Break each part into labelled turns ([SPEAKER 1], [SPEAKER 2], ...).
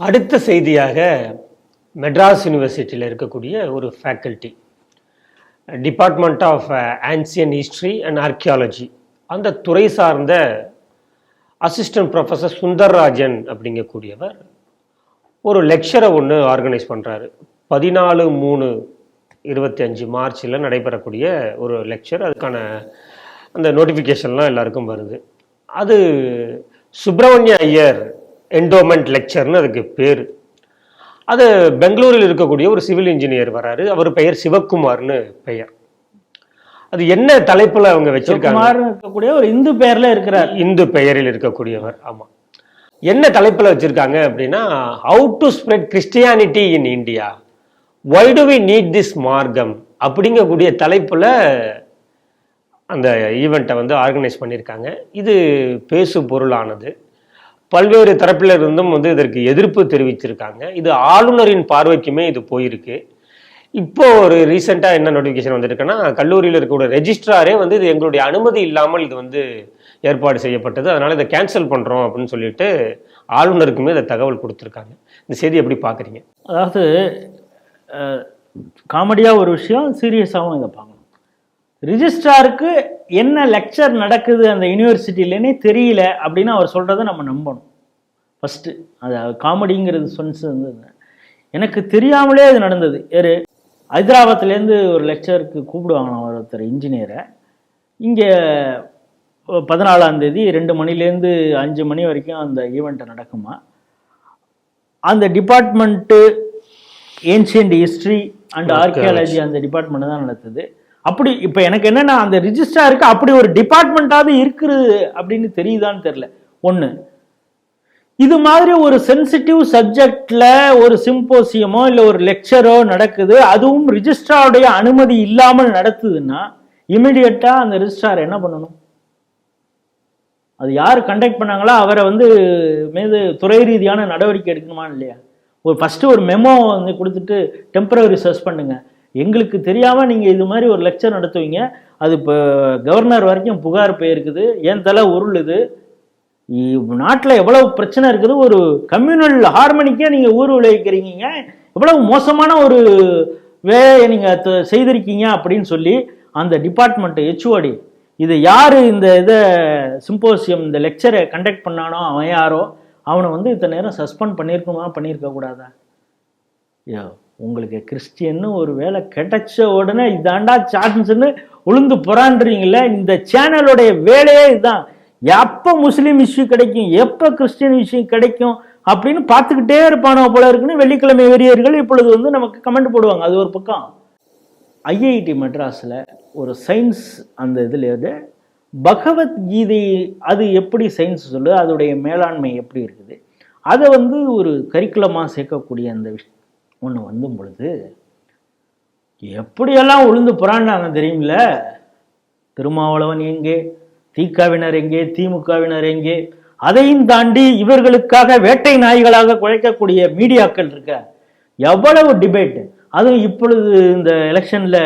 [SPEAKER 1] அடுத்த செய்தியாக மெட்ராஸ் யூனிவர்சிட்டியில் இருக்கக்கூடிய ஒரு faculty department of ancient history and archaeology அந்த துறை சார்ந்த அசிஸ்டன்ட் ப்ரொஃபஸர் சுந்தர்ராஜன் அப்படிங்கக்கூடியவர் ஒரு லெக்சரை ஒன்று ஆர்கனைஸ் பண்ணுறாரு பதினாலு மூணு இருபத்தி அஞ்சு மார்ச்சில் நடைபெறக்கூடிய ஒரு லெக்சர் அதுக்கான அந்த நோட்டிஃபிகேஷன்லாம் எல்லாருக்கும் வருது. அது சுப்பிரமணிய ஐயர் என்டோமெண்ட் லெக்சர்னு அதுக்கு பேர். அது பெங்களூரில் இருக்கக்கூடிய ஒரு சிவில் இன்ஜினியர் வராரு. அவர் பெயர் சிவக்குமார்னு பெயர். அது என்ன தலைப்புல அவங்க வச்சிருக்காங்க?
[SPEAKER 2] இருக்கக்கூடிய ஒரு இந்து பெயர்ல இருக்கிறார்.
[SPEAKER 1] இந்து பெயரில் இருக்கக்கூடியவர் ஆமா. என்ன தலைப்புல வச்சிருக்காங்க அப்படின்னா how to spread Christianity in India why do we need this மார்க்கம்? அப்படிங்கக்கூடிய தலைப்புல அந்த ஈவெண்ட்டை வந்து ஆர்கனைஸ் பண்ணியிருக்காங்க இது பேசு பொருளானது பல்வேறு தரப்பில் இருந்தும் வந்து இதற்கு எதிர்ப்பு தெரிவிச்சிருக்காங்க. இது ஆளுநரின் பார்வைக்குமே இது போயிருக்கு. இப்போ ஒரு ரீசெண்டாக என்ன நோட்டிஃபிகேஷன் வந்திருக்குன்னா கல்லூரியில் இருக்கக்கூடிய ரெஜிஸ்ட்ராரே வந்து இது எங்களுடைய அனுமதி இல்லாமல் இது வந்து ஏற்பாடு செய்யப்பட்டது. அதனால் இதை கேன்சல் பண்ணுறோம் அப்படின்னு சொல்லிட்டு ஆளுநருக்குமே இதை தகவல் கொடுத்துருக்காங்க. இந்த செய்தி எப்படி பார்க்குறீங்க?
[SPEAKER 2] அதாவது காமெடியாக ஒரு விஷயம் சீரியஸாகவும் இதை பார்க்கணும் ரிஜிஸ்ட்ராருக்கு என்ன லெக்சர் நடக்குது அந்த யூனிவர்சிட்டியிலனே தெரியல அப்படின்னு அவர் சொல்கிறத நம்ம நம்பணும். ஃபஸ்ட்டு அது காமெடிங்கிறது சொன்ன எனக்கு தெரியாமலே அது நடந்தது. யாரு ஹைதராபாத்லேருந்து ஒரு லெக்சருக்கு கூப்பிடுவாங்களாம் ஒருத்தர் இன்ஜினியரை இங்கே பதினாலாம் தேதி ரெண்டு மணிலேருந்து அஞ்சு மணி வரைக்கும் அந்த ஈவெண்ட்டை நடக்குமா? அந்த department ancient history and archaeology அந்த டிபார்ட்மெண்ட் தான் நடத்துது. அப்படி இப்போ எனக்கு என்னென்னா அந்த ரிஜிஸ்ட்ராருக்கு அப்படி ஒரு டிபார்ட்மெண்ட்டாவது இருக்குது அப்படின்னு தெரியுதான்னு தெரில ஒன்று இது மாதிரி ஒரு சென்சிட்டிவ் சப்ஜெக்டில் ஒரு சிம்போசியமோ இல்லை ஒரு லெக்சரோ நடக்குது அதுவும் ரிஜிஸ்ட்ராருடைய அனுமதி இல்லாமல் நடத்துதுன்னா இமிடியட்டாக அந்த ரிஜிஸ்ட்ரார் என்ன பண்ணணும்? அது யார் கண்டக்ட் பண்ணாங்களோ அவரை வந்து மீது துறை ரீதியான நடவடிக்கை எடுக்கணுமா இல்லையா? ஒரு ஃபஸ்ட்டு ஒரு மெமோ வந்து கொடுத்துட்டு டெம்பரவரி சஸ் பண்ணுங்கள் எங்களுக்கு தெரியாமல் நீங்கள் இது மாதிரி ஒரு லெக்சர் நடத்துவீங்க. அது இப்போ கவர்னர் வரைக்கும் புகார் போயிருக்குது. என் தலை உருளுது? நாட்டில் எவ்வளவு பிரச்சனை இருக்குது. ஒரு கம்யூனல் ஹார்மனிக்கே நீங்கள் ஊர் விளைவிக்கிறீங்க. எவ்வளவு மோசமான ஒரு வேலையை நீங்கள் செய்திருக்கீங்க அப்படின்னு சொல்லி அந்த டிபார்ட்மெண்ட் ஹெச்ஓடி இது யார் இந்த இதை சிம்போசியம் இந்த லெக்சரை கண்டக்ட் பண்ணானோ அவன் யாரோ அவனை வந்து இத்தனை நேரம் சஸ்பெண்ட் பண்ணியிருக்குமா பண்ணியிருக்க கூடாதா யோ. உங்களுக்கு கிறிஸ்டியன்னு ஒரு வேலை கிடைச்ச உடனே இதாண்டா சான்ஸ்ன்னு உளுந்து புறான்றீங்களே இந்த சேனலுடைய வேலையே இதுதான் எப்போ முஸ்லீம் இஷ்யூ கிடைக்கும் எப்போ கிறிஸ்டியன் இஷ்யூ கிடைக்கும் அப்படின்னு பார்த்துக்கிட்டே இருப்பானோ போல இருக்குன்னு வெள்ளிக்கிழமை வெறியர்கள் இப்பொழுது வந்து நமக்கு கமெண்ட் போடுவாங்க. அது ஒரு பக்கம். ஐஐடி மெட்ராஸில் ஒரு சயின்ஸ் அந்த இதில் இது பகவத்கீதை அது எப்படி சயின்ஸ் சொல்லு அதோடைய மேலாண்மை எப்படி இருக்குது? அதை வந்து ஒரு கரிக்குலமாக சேர்க்கக்கூடிய அந்த விஷயம் ஒன்று வந்தும் பொழுது எப்படியெல்லாம் உளுந்து புறாண்டாங்க தெரியுமில்ல? திருமாவளவன் எங்கே? திகாவினர் எங்கே? திமுகவினர் எங்கே? அதையும் தாண்டி இவர்களுக்காக வேட்டை நாய்களாக குழைக்கக்கூடிய மீடியாக்கள் இருக்க எவ்வளவு டிபேட் அதுவும் இப்பொழுது இந்த எலெக்ஷனில்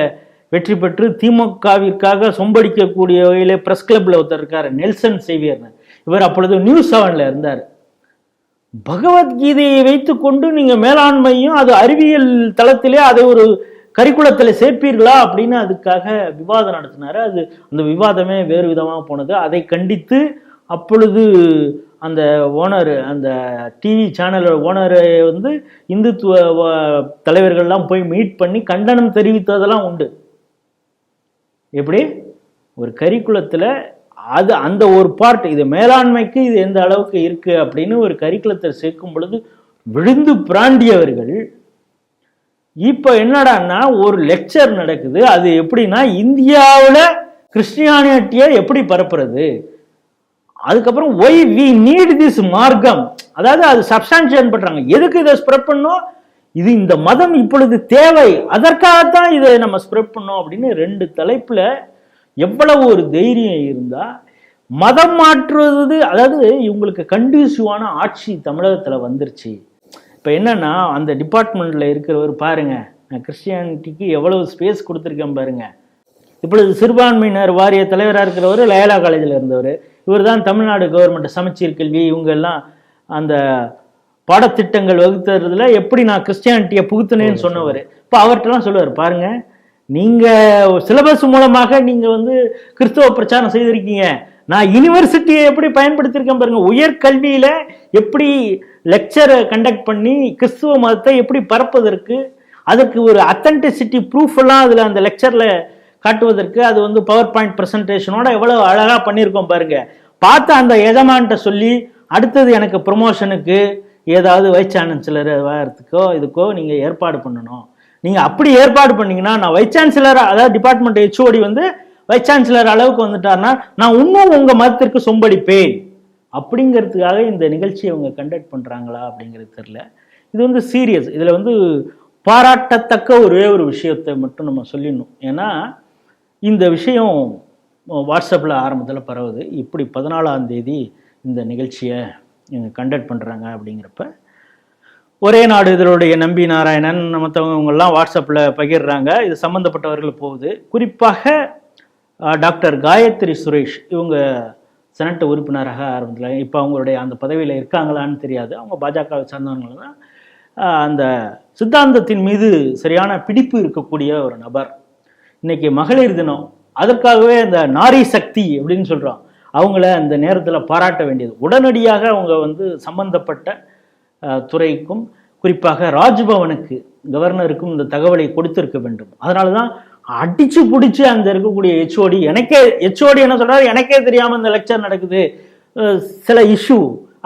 [SPEAKER 2] வெற்றி பெற்று திமுகவிற்காக சொம்படிக்கக்கூடிய வகையில் ப்ரெஸ் கிளப்பில் ஒருத்தர் இருக்கார் நெல்சன் சேவியர்னு. இவர் அப்பொழுது நியூஸ் செவனில் இருந்தார். பகவத்கீதையை வைத்துக்கொண்டு நீங்கள் மேலாண்மையும் அது அறிவியல் தளத்திலே அதை ஒரு கரிக்குலத்தில் சேர்ப்பீர்களா அப்படின்னு அதுக்காக விவாதம் நடத்தினார். அது அந்த விவாதமே வேறு விதமாக போனது. அதை கண்டித்து அப்பொழுது அந்த ஓனர் அந்த டிவி சேனலோட ஓனரை வந்து இந்துத்துவ தலைவர்கள்லாம் போய் மீட் பண்ணி கண்டனம் தெரிவித்ததெல்லாம் உண்டு. எப்படி? ஒரு கரிக்குலத்தில் அது அந்த ஒரு பார்ட் இது மேலாண்மைக்கு இது எந்த அளவுக்கு இருக்கு அப்படின்னு ஒரு கரிக்குலத்தில் சேர்க்கும் பொழுது விழுந்து பிராண்டியவர்கள் இப்போ என்னடான்னா ஒரு லெக்சர் நடக்குது. அது எப்படின்னா இந்தியாவில் கிறிஸ்டியானிட்டியை எப்படி பரப்புறது? அதுக்கப்புறம் ஒய் வி நீட் திஸ் மார்க்கம்? அதாவது அது சப்ஸ்டான்ஷியன் பண்ணுறாங்க எதுக்கு இதை ஸ்ப்ரெட் பண்ணோம்? இது இந்த மதம் இப்பொழுது தேவை. அதற்காகத்தான் இதை நம்ம ஸ்ப்ரெட் பண்ணோம் அப்படின்னு ரெண்டு தலைப்பில் எவ்வளவு ஒரு தைரியம் இருந்தா மதம் மாற்றுவது அதாவது இவங்களுக்கு கண்டியூசிவான ஆட்சி தமிழகத்துல வந்துருச்சு. இப்போ என்னன்னா அந்த டிபார்ட்மெண்ட்ல இருக்கிறவர் பாருங்க நான் கிறிஸ்டியானிட்டிக்கு எவ்வளவு ஸ்பேஸ் கொடுத்துருக்கேன் பாருங்க. இப்பொழுது சிறுபான்மையினர் வாரிய தலைவராக இருக்கிறவர் லயலா காலேஜில் இருந்தவர். இவர் தான் தமிழ்நாடு கவர்மெண்ட் சமச்சீர் கல்வி இவங்க எல்லாம் அந்த பாடத்திட்டங்கள் வகுத்துறதுல எப்படி நான் கிறிஸ்டியானிட்டியை புகுத்துனேன்னு சொன்னவர். இப்போ அவர்கிட்டலாம் சொல்லுவார் பாருங்கள் நீங்கள் சிலபஸ் மூலமாக நீங்கள் வந்து கிறிஸ்தவ பிரச்சாரம் செய்திருக்கீங்க. நான் யூனிவர்சிட்டியை எப்படி பயன்படுத்தியிருக்கேன் பாருங்க. உயர்கல்வியில் எப்படி லெக்சரை கண்டக்ட் பண்ணி கிறிஸ்துவ மதத்தை எப்படி பரப்புவதற்கு அதுக்கு ஒரு அத்தன்டிசிட்டி ப்ரூஃப் எல்லாம் அதில் அந்த லெக்சரில் காட்டுவதற்கு அது வந்து பவர் பாயிண்ட் ப்ரெசன்டேஷனோட எவ்வளோ அழகாக பண்ணியிருக்கோம் பாருங்க. பார்த்து அந்த எஜமான்ட்ட சொல்லி அடுத்தது எனக்கு ப்ரொமோஷனுக்கு ஏதாவது வைஸ் சான்சலர் வரத்துக்கோ இதுக்கோ நீங்கள் ஏற்பாடு பண்ணணும். நீங்கள் அப்படி ஏற்பாடு பண்ணீங்கன்னா நான் வைஸ் சான்சலர் அதாவது டிபார்ட்மெண்ட் ஹெச்ஓடி வந்து வைஸ் சான்சலர் அளவுக்கு வந்துட்டாருன்னா நான் இன்னும் உங்கள் மதத்திற்கு சொம்படிப்பேன். அப்படிங்கிறதுக்காக இந்த நிகழ்ச்சியை அவங்க கண்டக்ட் பண்ணுறாங்களா அப்படிங்கிறது தெரில இது வந்து சீரியஸ் இதில் வந்து பாராட்டத்தக்க ஒரே ஒரு விஷயத்தை மட்டும் நம்ம சொல்லிடணும். ஏன்னா இந்த விஷயம் வாட்ஸ்அப்பில் ஆரம்பத்தில் பரவுது. இப்படி பதினாலாம் தேதி இந்த நிகழ்ச்சியை கண்டக்ட் பண்ணுறாங்க அப்படிங்கிறப்ப ஒரே நாடு இதனுடைய நம்பி நாராயணன் மற்றவங்க வாட்ஸ்அப்பில் பகிர்றாங்க. இது சம்மந்தப்பட்டவர்கள் போகுது. குறிப்பாக டாக்டர் காயத்ரி சுரேஷ் இவங்க செனட் உறுப்பினராக ஆரம்பத்தில். இப்போ அவங்களுடைய அந்த பதவியில் இருக்காங்களான்னு தெரியாது. அவங்க பாஜகவை சார்ந்தவங்க தான் அந்த சித்தாந்தத்தின் மீது சரியான பிடிப்பு இருக்கக்கூடிய ஒரு நபர். இன்னைக்கு மகளிர் தினம். அதற்காகவே அந்த நாரி சக்தி அப்படின்னு சொல்கிறோம் அவங்கள அந்த நேரத்தில் பாராட்ட வேண்டியது. உடனடியாக அவங்க வந்து சம்பந்தப்பட்ட துறைக்கும் குறிப்பாக ராஜ்பவனுக்கு கவர்னருக்கும் இந்த தகவலை கொடுத்திருக்க வேண்டும். அதனால தான் அடிச்சு பிடிச்சி அந்த இருக்கக்கூடிய ஹெச்ஓடி எனக்கே ஹெச்ஓடி என்ன சொல்றாரு? எனக்கே தெரியாம இந்த லெக்சர் நடக்குது. சில இஷ்யூ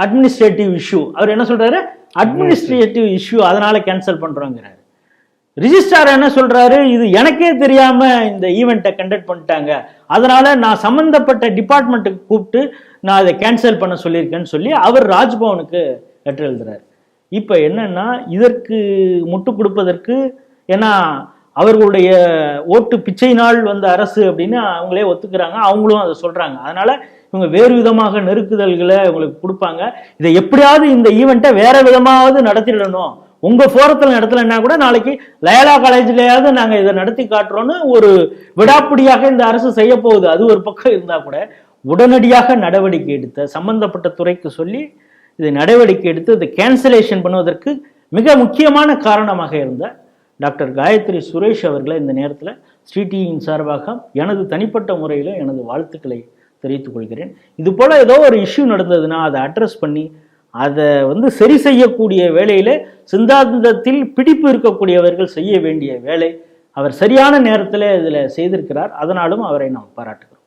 [SPEAKER 2] அட்மினிஸ்ட்ரேட்டிவ் இஷ்யூ அவர் என்ன சொல்றாரு? அட்மினிஸ்ட்ரேட்டிவ் இஷ்யூ அதனால கேன்சல் பண்றோங்கிறாரு. ரிஜிஸ்ட்ரார் என்ன சொல்றாரு? இது எனக்கே தெரியாம இந்த ஈவெண்ட்டை கண்டக்ட் பண்ணிட்டாங்க. அதனால நான் சம்பந்தப்பட்ட டிபார்ட்மெண்ட்டுக்கு கூப்பிட்டு நான் அதை கேன்சல் பண்ண சொல்லியிருக்கேன்னு சொல்லி அவர் ராஜ்பவனுக்கு லெட்டர் எழுதுறாரு. இப்போ என்னன்னா இதற்கு முட்டு கொடுப்பதற்கு ஏன்னா அவர்களுடைய ஓட்டு பிச்சை நாள் வந்த அரசு அப்படின்னு அவங்களே ஒத்துக்கிறாங்க அவங்களும் அதை சொல்றாங்க. அதனால இவங்க வேறு விதமாக நெருக்குதல்களை உங்களுக்கு கொடுப்பாங்க. இதை எப்படியாவது இந்த ஈவெண்ட்டை வேற விதமாவது நடத்திடணும். உங்க போரத்தில் நடத்தலைன்னா கூட நாளைக்கு லயலா காலேஜ்லயாவது நாங்க இதை நடத்தி காட்டுறோம்னு ஒரு விடாப்பிடியாக இந்த அரசு செய்ய போகுது. அது ஒரு பக்கம் இருந்தா கூட உடனடியாக நடவடிக்கை எடுத்த சம்பந்தப்பட்ட துறைக்கு சொல்லி இதை நடவடிக்கை எடுத்து இதை கேன்சலேஷன் பண்ணுவதற்கு மிக முக்கியமான காரணமாக இருந்த டாக்டர் காயத்ரி சுரேஷ் அவர்களை இந்த நேரத்தில் ஸ்ரீடியின் சார்பாக எனது தனிப்பட்ட முறையில் எனது வாழ்த்துக்களை தெரிவித்துக் கொள்கிறேன். இது போல் ஏதோ ஒரு இஷ்யூ நடந்ததுன்னா அதை அட்ரஸ் பண்ணி அதை வந்து சரி செய்யக்கூடிய வேலையில் சிந்தாந்தத்தில் பிடிப்பு இருக்கக்கூடியவர்கள் செய்ய வேண்டிய வேலை அவர் சரியான நேரத்தில் இதில் செய்திருக்கிறார். அதனாலும் அவரை நாம் பாராட்டுகிறோம்.